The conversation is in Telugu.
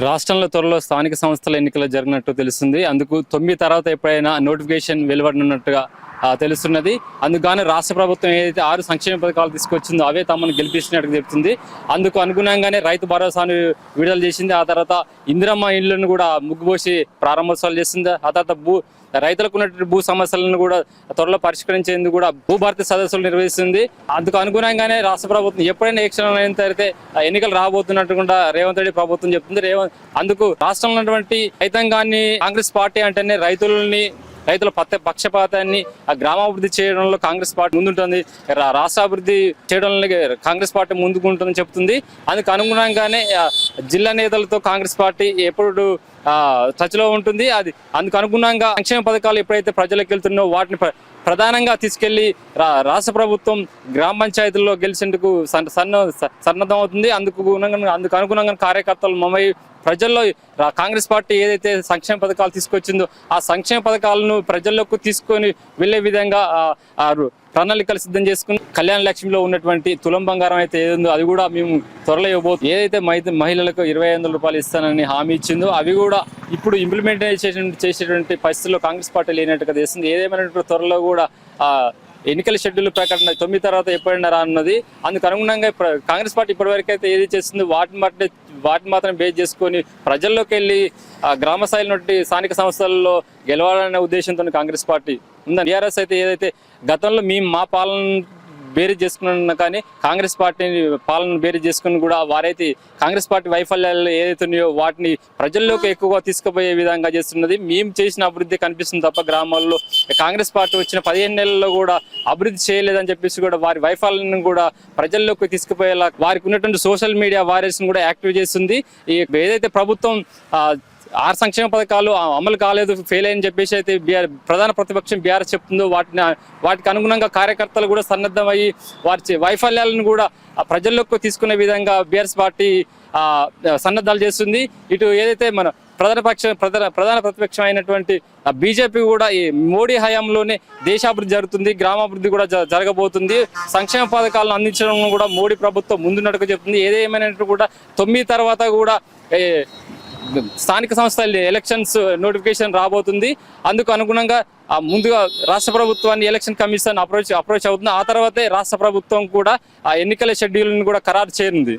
రాష్ట్రంలో త్వరలో స్థానిక సంస్థల ఎన్నికలు జరిగినట్టు తెలుస్తుంది. అందుకు తొమ్మిది తర్వాత ఎప్పుడైనా నోటిఫికేషన్ వెలువడినట్టుగా తెలుస్తున్నది. అందుకని రాష్ట్ర ప్రభుత్వం ఏదైతే ఆరు సంక్షేమ పథకాలు తీసుకొచ్చిందో అవే తమను గెలిపించినట్టు చెప్తుంది. అందుకు అనుగుణంగానే రైతు భరోసాను విడుదల చేసింది. ఆ తర్వాత ఇందిరమ్మ ఇళ్ళను కూడా ముగ్గుపోసి ప్రారంభోత్సవాలు చేసింది. ఆ తర్వాత భూ రైతులకు ఉన్నటువంటి భూ సమస్యలను కూడా త్వరలో పరిష్కరించేందుకు కూడా భూభారతి సదస్సులు నిర్వహిస్తుంది. అందుకు అనుగుణంగానే రాష్ట్ర ప్రభుత్వం ఎప్పుడైనా ఏ అయిన తర్వాత ఎన్నికలు రాబోతున్నట్టు కూడా రేవంత్ రెడ్డి ప్రభుత్వం చెప్తుంది. రేవంత్ అందుకు రాష్ట్రంలో ఉన్నటువంటి రైతాంగాన్ని కాంగ్రెస్ పార్టీ అంటేనే రైతులని రైతుల పత్త పక్షపాతాన్ని ఆ గ్రామాభివృద్ధి చేయడంలో కాంగ్రెస్ పార్టీ ముందుంటుంది. రా- రాష్ట్ర అభివృద్ధి చేయడంలో కాంగ్రెస్ పార్టీ ముందుకుంటుందని చెప్తుంది అందుకు అనుగుణంగానే జిల్లా నేతలతో కాంగ్రెస్ పార్టీ ఎప్పుడు ఆ, టచ్లో ఉంటుంది. అది అందుకు అనుగుణంగా సంక్షేమ పథకాలు ఎప్పుడైతే ప్రజలకు వెళ్తున్నాయో వాటిని ప్ర- ప్రధానంగా తీసుకెళ్ళి రాష్ట్ర ప్రభుత్వం గ్రామ పంచాయతీల్లో గెలిచేందుకు సన్న సన్న సన్నద్ధం అవుతుంది. అందుకు అందుకు అనుగుణంగా కార్యకర్తలు మమ్మై ప్రజల్లో కాంగ్రెస్ పార్టీ ఏదైతే సంక్షేమ పథకాలు తీసుకొచ్చిందో ఆ సంక్షేమ పథకాలను ప్రజల్లోకి తీసుకొని వెళ్ళే విధంగా ఆ రు- ప్రణాళికలు సిద్ధం చేసుకుని కళ్యాణ లక్ష్మిలో ఉన్నటువంటి తులం బంగారం అయితే ఏదో అది కూడా మేము త్వరలో ఇవ్వబోతు ఏదైతే మహిళలకు ఇరవై ఐదు వందల రూపాయలు ఇస్తానని హామీ ఇచ్చిందో అవి కూడా ఇప్పుడు ఇంప్లిమెంటేషన్ చేసేటువంటి పరిస్థితుల్లో కాంగ్రెస్ పార్టీ లేనట్టుగా చేస్తుంది. ఏదేమైనా త్వరలో కూడా ఆ ఎన్నికల షెడ్యూల్ ప్రకటన తొమ్మిది తర్వాత ఎప్పుడైనా రా అన్నది అందుకు అనుగుణంగా కాంగ్రెస్ పార్టీ ఇప్పటివరకు అయితే ఏది చేస్తుందో వాటిని బట్టి వాటిని మాత్రం బేస్ చేసుకొని ప్రజల్లోకి వెళ్ళి ఆ గ్రామ స్థాయి నుండి స్థానిక సంస్థల్లో గెలవాలనే ఉద్దేశంతో కాంగ్రెస్ పార్టీ ఉందని. టీఆర్ఎస్ అయితే ఏదైతే గతంలో మేము మా పాలన బేరీ చేసుకున్న కానీ కాంగ్రెస్ పార్టీని పాలన బేరీ చేసుకుని కూడా వారైతే కాంగ్రెస్ పార్టీ వైఫల్యాలు ఏదైతే ఉన్నాయో వాటిని ప్రజల్లోకి ఎక్కువగా తీసుకుపోయే విధంగా చేస్తున్నది. మేము చేసిన అభివృద్ధి కనిపిస్తుంది తప్ప గ్రామాల్లో కాంగ్రెస్ పార్టీ వచ్చిన పదిహేను నెలల్లో కూడా అభివృద్ధి చేయలేదని చెప్పేసి కూడా వారి వైఫల్యాన్ని కూడా ప్రజల్లోకి తీసుకుపోయేలా వారికి ఉన్నటువంటి సోషల్ మీడియా వారియర్స్ని కూడా యాక్టివ్ చేస్తుంది. ఈ ఏదైతే ప్రభుత్వం ఆరు సంక్షేమ పథకాలు అమలు కాలేదు ఫెయిల్ అని చెప్పేసి అయితే బీఆర్ ప్రధాన ప్రతిపక్షం బీఆర్ఎస్ చెప్తుందో వాటిని వాటికి అనుగుణంగా కార్యకర్తలు కూడా సన్నద్ధమయ్యి వారి వైఫల్యాలను కూడా ప్రజల్లోకి తీసుకునే విధంగా బీఆర్ఎస్ పార్టీ సన్నద్ధాలు చేస్తుంది. ఇటు ఏదైతే మన ప్రధాన పక్ష ప్రధాన ప్రధాన ప్రతిపక్షం అయినటువంటి బీజేపీ కూడా ఈ మోడీ హయాంలోనే దేశాభివృద్ధి జరుగుతుంది గ్రామాభివృద్ధి కూడా జ- జరగబోతుంది. సంక్షేమ పథకాలను అందించడం కూడా మోడీ ప్రభుత్వం ముందున్నట్టుగా చెప్తుంది. ఏదేమైనట్టు కూడా తొమ్మిది తర్వాత కూడా స్థానిక సంస్థల ఎలక్షన్స్ నోటిఫికేషన్ రాబోతుంది. అందుకు అనుగుణంగా ముందుగా రాష్ట్ర ప్రభుత్వాన్ని ఎలక్షన్ కమిషన్ అప్రోచ్ అప్రోచ్ అవుతుంది. ఆ తర్వాతే రాష్ట్ర ప్రభుత్వం కూడా ఆ ఎన్నికల షెడ్యూల్ని కూడా ఖరారు చేయనుంది.